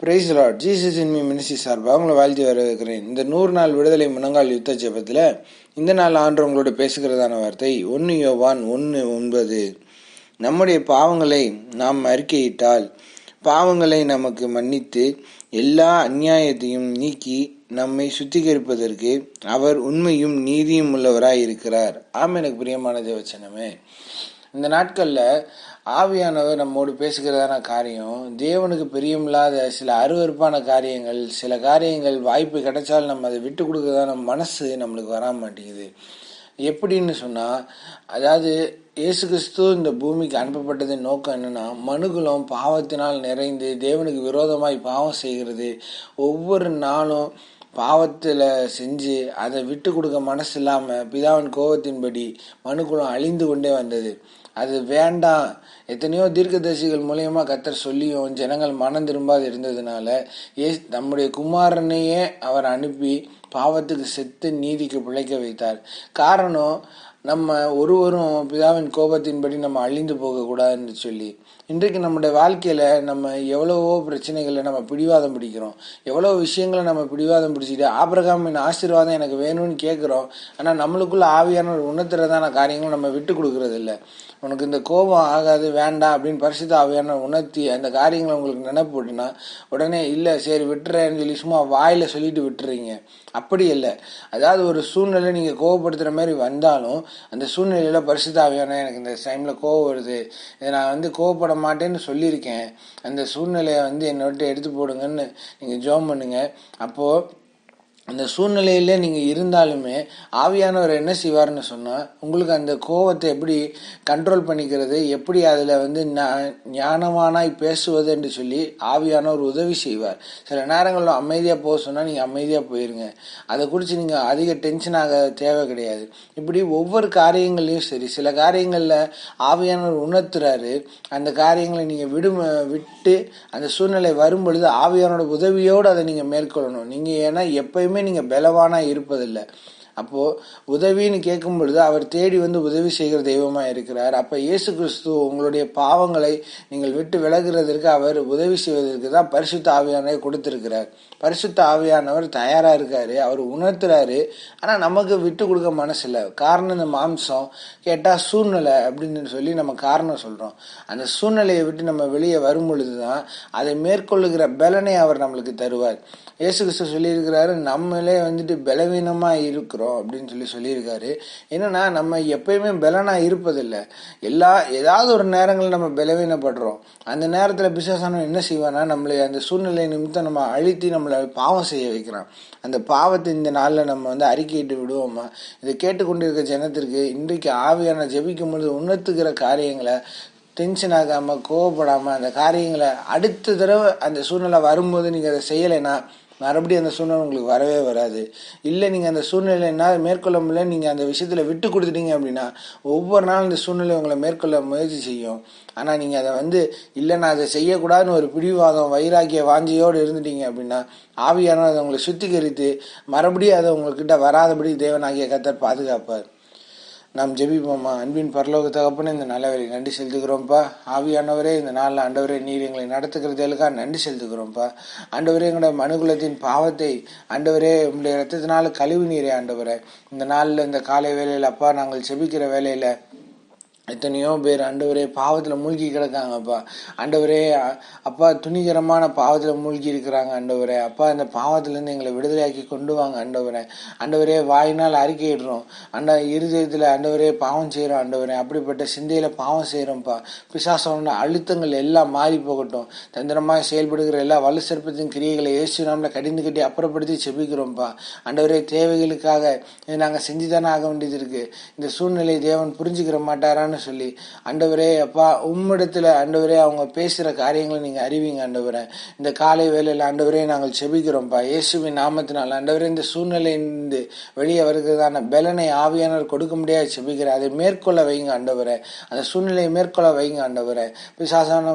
Price Lord Jesus இன்மி ministry சார்பாக உங்களை வாழ்த்தி வரவேற்கிறேன். இந்த நூறு நாள் விடுதலை முனங்கால் யுத்த ஜபத்தில் இந்த நாள் ஆண்டு உங்களோட பேசுகிறதான வார்த்தை ஒன்று யோவான் ஒன்று ஒன்பது. நம்முடைய பாவங்களை நாம் அறிக்கையிட்டால் பாவங்களை நமக்கு மன்னித்து எல்லா அந்நியாயத்தையும் நீக்கி நம்மை சுத்திகரிப்பதற்கு அவர் உண்மையும் நீதியும் உள்ளவராய் இருக்கிறார் ஆம் எனக்கு பிரியமான தேவச்சனமே. இந்த நாட்களில் ஆவியானவர் நம்மோடு பேசுகிறதான காரியம் தேவனுக்கு பிரியமில்லாத சில அருவறுப்பான காரியங்கள் சில காரியங்கள் வாய்ப்பு கிடைச்சால் நம்ம அதை விட்டு கொடுக்கறதான மனசு நம்மளுக்கு வர மாட்டேங்குது. எப்படின்னு சொன்னால் அதாவது இயேசு கிறிஸ்து இந்த பூமிக்கு அனுப்பப்பட்டதின் நோக்கம் என்னென்னா மனுகுலம் பாவத்தினால் நிறைந்து தேவனுக்கு விரோதமாய் பாவம் செய்கிறது. ஒவ்வொரு நாளும் பாவத்தில் செஞ்சு அதை விட்டு கொடுக்க மனசு இல்லாமல் பிதாவின் கோபத்தின்படி மனுக்குளம் அழிந்து கொண்டே வந்தது. அது வேண்டாம். எத்தனையோ தீர்க்கதரிசிகள் மூலயமா கத்தர் சொல்லியும் ஜனங்கள் மனம் திரும்பாது இருந்ததுனால ஏ நம்முடைய குமாரனையே அவர் அனுப்பி பாவத்துக்கு செத்து நீதிக்கு பிழைக்க வைத்தார். காரணம் நம்ம ஒருவரும் பிதாவின் கோபத்தின்படி நம்ம அழிந்து போகக்கூடாதுன்னு சொல்லி இன்றைக்கு நம்முடைய வாழ்க்கையில் நம்ம எவ்வளவோ பிரச்சனைகளை நம்ம பிடிவாதம் பிடிக்கிறோம். எவ்வளோ விஷயங்களை நம்ம பிடிவாதம் பிடிச்சிட்டு ஆபிரகாமின் ஆசீர்வாதம் எனக்கு வேணும்னு கேட்குறோம். ஆனால் நம்மளுக்குள்ள ஆவியான ஒரு உணர்த்துறதான காரியங்களும் நம்ம விட்டு கொடுக்கறது இல்லை உனக்கு இந்த கோபம் ஆகாது வேண்டாம் அப்படின்னு பரிசுத்த ஆவியான உணர்த்தி அந்த காரியங்களை உங்களுக்கு நினைப்போட்டுனா உடனே இல்லை சரி விட்டுறேன்னு சொல்லி சும்மா வாயில் சொல்லிட்டு விட்டுறீங்க. அப்படி இல்லை. அதாவது ஒரு சூழ்நிலை நீங்கள் கோபப்படுத்துகிற மாதிரி வந்தாலும் அந்த சூழ்நிலையில் பரிசுத்த எனக்கு இந்த டைமில் கோவம் வருது. இதை நான் வந்து கோவப்பட மாட்டேன்னு சொல்லியிருக்கேன். அந்த சூழ்நிலையை வந்து என்னோட எடுத்து போடுங்கன்னு நீங்கள் ஜோம் பண்ணுங்க. அப்போது அந்த சூழ்நிலையில நீங்கள் இருந்தாலுமே ஆவியானவர் என்ன செய்வார்னு சொன்னால் உங்களுக்கு அந்த கோவத்தை எப்படி கண்ட்ரோல் பண்ணிக்கிறது எப்படி அதில் வந்து ஞானமானாய் பேசுவது என்று சொல்லி ஆவியானவர் உதவி செய்வார். சில நேரங்களில் அமைதியாக போக சொன்னால் நீங்கள் அமைதியாக போயிருங்க. அதை குறித்து நீங்கள் அதிக டென்ஷன் ஆக தேவை கிடையாது. இப்படி ஒவ்வொரு காரியங்களையும் சரி சில காரியங்களில் ஆவியானவர் உணர்த்துறாரு. அந்த காரியங்களை நீங்கள் விடும் விட்டு அந்த சூழ்நிலை வரும் பொழுது ஆவியானோட உதவியோடு அதை நீங்கள் மேற்கொள்ளணும். நீங்கள் ஏன்னா எப்பயுமே நீங்கள் பலவானாக இருப்பதில்லை. அப்போது உதவின்னு கேட்கும் பொழுது அவர் தேடி வந்து உதவி செய்கிற தெய்வமாக இருக்கிறார். அப்போ இயேசு கிறிஸ்து உங்களுடைய பாவங்களை நீங்கள் விட்டு விலகிறதற்கு அவர் உதவி செய்வதற்கு தான் பரிசுத்த ஆவியானவை கொடுத்துருக்கிறார். பரிசுத்த ஆவியானவர் தயாராக இருக்காரு அவர் உணர்த்துறாரு. ஆனால் நமக்கு விட்டு கொடுக்க மனசில்லை காரணம் இந்த மாம்சம் கேட்டால் சூழ்நிலை அப்படின்னு சொல்லி நம்ம காரணம் சொல்கிறோம் அந்த சூழ்நிலையை விட்டு நம்ம வெளியே வரும் பொழுது தான் அதை மேற்கொள்ளுகிற பலனை அவர் நம்மளுக்கு தருவார். இயேசு கிறிஸ்து சொல்லியிருக்கிறாரு நம்மளே வந்துட்டு பலவீனமாக இருக்கிறோம். அப்படின்னு சொல்லி சொல்லியிருக்காரு. என்னன்னா நம்ம எப்பயுமே பலனாக இருப்பதில்லை. எல்லா ஏதாவது ஒரு நேரங்களில் நம்ம பலவீனப்படுறோம். அந்த நேரத்தில் பிசாசானவன் என்ன செய்வானா நம்மளை அந்த சூழ்நிலை நிமித்தம் நம்ம அழுத்தி நம்மளை பாவம் செய்ய வைக்கிறான். அந்த பாவத்தை இந்த நாளில் நம்ம வந்து அறிக்கையிட்டு விடுவோமா? இதை கேட்டுக்கொண்டிருக்க ஜனத்திற்கு இன்றைக்கு ஆவியான ஜெபிக்கும் பொழுது உணர்த்துகிற காரியங்களை டென்ஷன் ஆகாமல் கோவப்படாமல் அந்த காரியங்களை அடுத்த தடவை அந்த சூழ்நிலை வரும்போது நீங்கள் அதை செய்யலைன்னா மறுபடியும் அந்த சூழ்நிலை உங்களுக்கு வரவே வராது. இல்லை நீங்கள் அந்த சூழ்நிலை என்ன மேற்கொள்ள முடியல நீங்கள் அந்த விஷயத்தில் விட்டு கொடுத்துட்டீங்க அப்படின்னா ஒவ்வொரு நாளும் இந்த சூழ்நிலை உங்களை மேற்கொள்ள முயற்சி செய்யும். ஆனால் நீங்கள் அதை வந்து இல்லை நான் அதை செய்யக்கூடாதுன்னு ஒரு பிடிவாதம் வைராக்கிய வாஞ்சியோடு இருந்துட்டீங்க அப்படின்னா ஆவியான அதை உங்களை சுத்திகரித்து மறுபடியும் அதை உங்கள்கிட்ட வராதபடி தேவனாகிய கத்தர் பாதுகாப்பார். நாம் ஜெபிப்போம்மா அன்பின் பரலோக தகப்பனே இந்த நல்லவரை நன்றி செலுத்துக்கிறோம்ப்பா ஆவியானவரே இந்த நாளில் ஆண்டவரே நீர் எங்களை நடத்துக்கிறதுக்காக நன்றி செலுத்துக்கிறோம்ப்பா ஆண்டவரே எங்களோட மனுகுலத்தின் பாவத்தை ஆண்டவரே உங்களுடைய ரத்தத்தினால கழிவு நீரே ஆண்டவரே. இந்த நாளில் இந்த காலை வேலையில் அப்பா நாங்கள் செபிக்கிற வேலையில் எத்தனையோ பேர் ஆண்டவரே பாவத்தில் மூழ்கி கிடக்காங்கப்பா ஆண்டவரே அப்பா துணிகரமான பாவத்தில் மூழ்கி இருக்கிறாங்க ஆண்டவரே. அப்பா அந்த பாவத்திலேருந்து எங்களை விடுதலையாக்கி கொண்டு வாங்க ஆண்டவரே. ஆண்டவரே வாயினால் அறிக்கையிடுறோம். அண்ட இருதயத்தில் ஆண்டவரே பாவம் செய்கிறோம் ஆண்டவரே. அப்படிப்பட்ட சிந்தையில் பாவம் செய்கிறோம்ப்பா பிசாசோட அழுத்தங்கள் எல்லாம் மாறி போகட்டும். தந்திரமாக செயல்படுகிற எல்லா வலு சிற்பத்தின் கிரியைகளை இயேசு நாமில் கடிந்து கட்டி அப்புறப்படுத்தி செபிக்கிறோம்ப்பா. ஆண்டவரே தேவைகளுக்காக இதை நாங்கள் செஞ்சு தானே ஆக வேண்டியது இருக்குது இந்த சூழ்நிலை தேவன் புரிஞ்சுக்கிற மாட்டாரான்னு சொல்லி அண்டவரே அப்பா உம்மிடத்தில் அண்டவரே அவங்க பேசுகிற காரியங்களை நீங்கள் அறிவிங்க ஆண்டவரே. இந்த காலை வேலையில் ஆண்டவரே நாங்கள் செபிக்கிறோம்ப்பா இயேசுவின் நாமத்தினால் ஆண்டவரே இந்த சூழ்நிலையிலிருந்து வெளியே வருகிறதான பலனை ஆவியானவர் கொடுக்க முடியாது செபிக்கிற அதை மேற்கொள்ள வைங்க ஆண்டவரே. அந்த சூழ்நிலையை மேற்கொள்ள வைங்க ஆண்டவரே. பிசாசான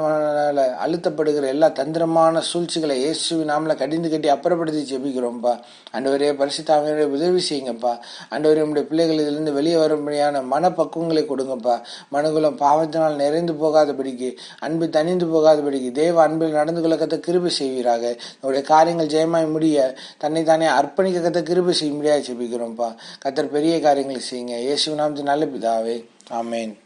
அழுத்தப்படுகிற எல்லா தந்திரமான சூழ்ச்சிகளை இயேசுவின் நாமில் கடிந்து கட்டி அப்புறப்படுத்தி செபிக்கிறோம்ப்பா அண்டவரே பரிசுத்தாவியரை உதவி செய்யுங்கப்பா. அண்டவரே நம்முடைய பிள்ளைகள் இதிலிருந்து வெளியே வரும்படியான மனப்பக்குவங்களை கொடுங்கப்பா. மனுகுலம் பாவத்தினால் நிறைந்து போகாதபடிக்கு அன்பு தனிந்து போகாதபடிக்கு தேவ அன்பில் நடந்து கொள்ள கிருபி கிருபை செய்வீராக. நம்முடைய காரியங்கள் ஜெயமாய் முடிய தன்னை தானே அர்ப்பணிக்க கிருபி கிருபை செய்ய முடியாது செபிக்கிறோம்ப்பா கத்தர் பெரிய காரியங்களை செய்யுங்க. இயேசு நாமத்து நல்ல பிதாவே. ஆமேன்.